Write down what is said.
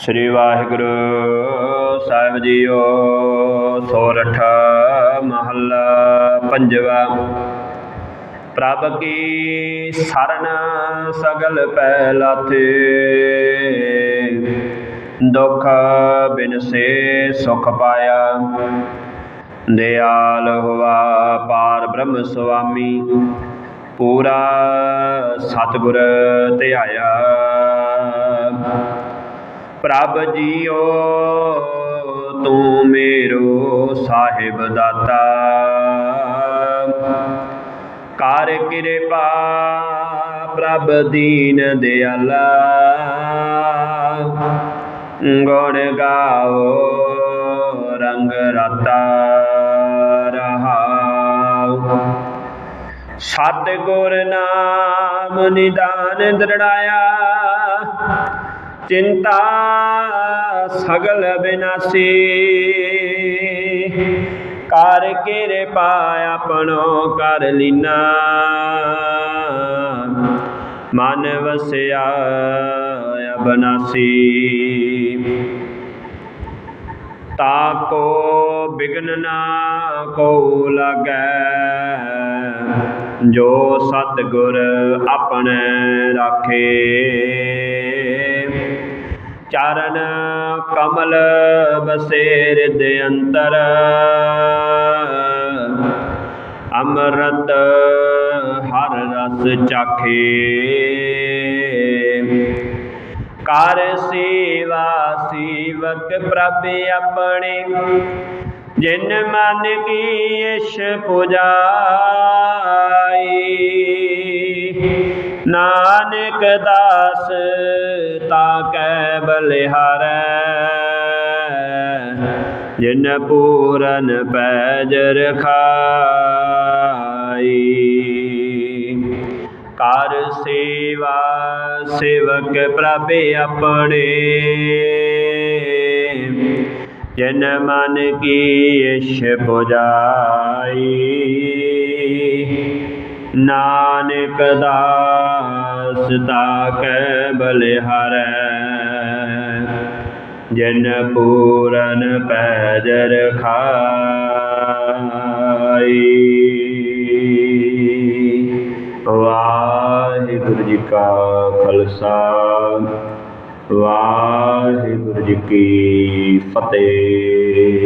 ਸ੍ਰੀ ਵਾਹਿਗੁਰੂ ਸਾਹਿਬ JIO ਸੋਰਠ ਮਹੱਲਾ ਪੰਜਵਾ। ਪ੍ਰਭ ਕੀ ਸਰਨ ਸਗਲ ਪੈ ਲਾਥੇ? ਦੁਖ ਬਿਨ ਸੇ ਸੁਖ ਪਾਇਆ। ਦਿਆਲ ਹੋਆ ਪਾਰ ਬ੍ਰਹਮ ਸੁਆਮੀ। ਪੂਰਾ ਸਤਿਗੁਰ ਧਿਆਇਆ। ਪ੍ਰਭ ਜੀਓ, ਤੂੰ ਮੇਰੋ ਸਾਹਿਬ ਦਾਤਾ। ਕਰ ਕਿਰਪਾ ਪ੍ਰਭ ਦੀਨ ਦਿਆਲਾ। ਗੁਣ ਗਾਓ, ਰੰਗ ਰਤਾ ਰਹਾਉ ਸਤਿਗੁਰ ਨਾਮ ਨਿਦਾਨ ਦ੍ਰਿੜਾਇਆ, ਚਿੰਤਾ ਸਗਲ ਬਿਨਾਸੀ। ਕਰ ਕਿਰਪਾ ਆਪਣੋ ਕਰ ਲੀਨਾ। ਮਨ ਵਸਿਆ ਅਬਨਾਸੀ। ਤਾਕੋ ਬਿਗਨ ਨਾ ਕੋ ਲਗੈ। ਜੋ ਸਤਿਗੁਰ ਆਪਣੇ ਰਾਖੇ। ਚਰਨ ਕਮਲ ਬਸੇਰ ਦੇ ਅੰਤਰ। ਅੰਮ੍ਰਿਤ ਹਰ ਰਸ ਚਾਖੇ। ਕਰ ਸੇਵਾ ਸੇਵਕ ਪ੍ਰਭ ਆਪਣੇ। ਜਿਨ ਮਨ ਕੀ ਇਸ਼ ਪੁਜਾਈ। ਨਾਨਕ ਦਾਸ ਤਾ ਕੈ ਬਲਿਹਾਰੈ। ਜਿਨ ਪੂਰਨ ਪੈਜ ਰਖਾਈ ਕਰ ਸੇਵਾ ਸੇਵਕ ਪ੍ਰਭ ਆਪਣੇ। ਜਿਨ ਮਨ ਕੀ ਇਸ਼ ਪੁਜਾਈ। ਨਾਨਕ ਦਾਸ ਤਾਕੈ ਬਲਿਹਾਰੈ ਜਨ ਪੂਰਨ ਪੈਜ ਰਖਾਈ ਵਾਹਿਗੁਰੂ ਜੀ ਕਾ ਖਾਲਸਾ, ਵਾਹਿਗੁਰੂ ਜੀ ਕੀ ਫਤਿਹ।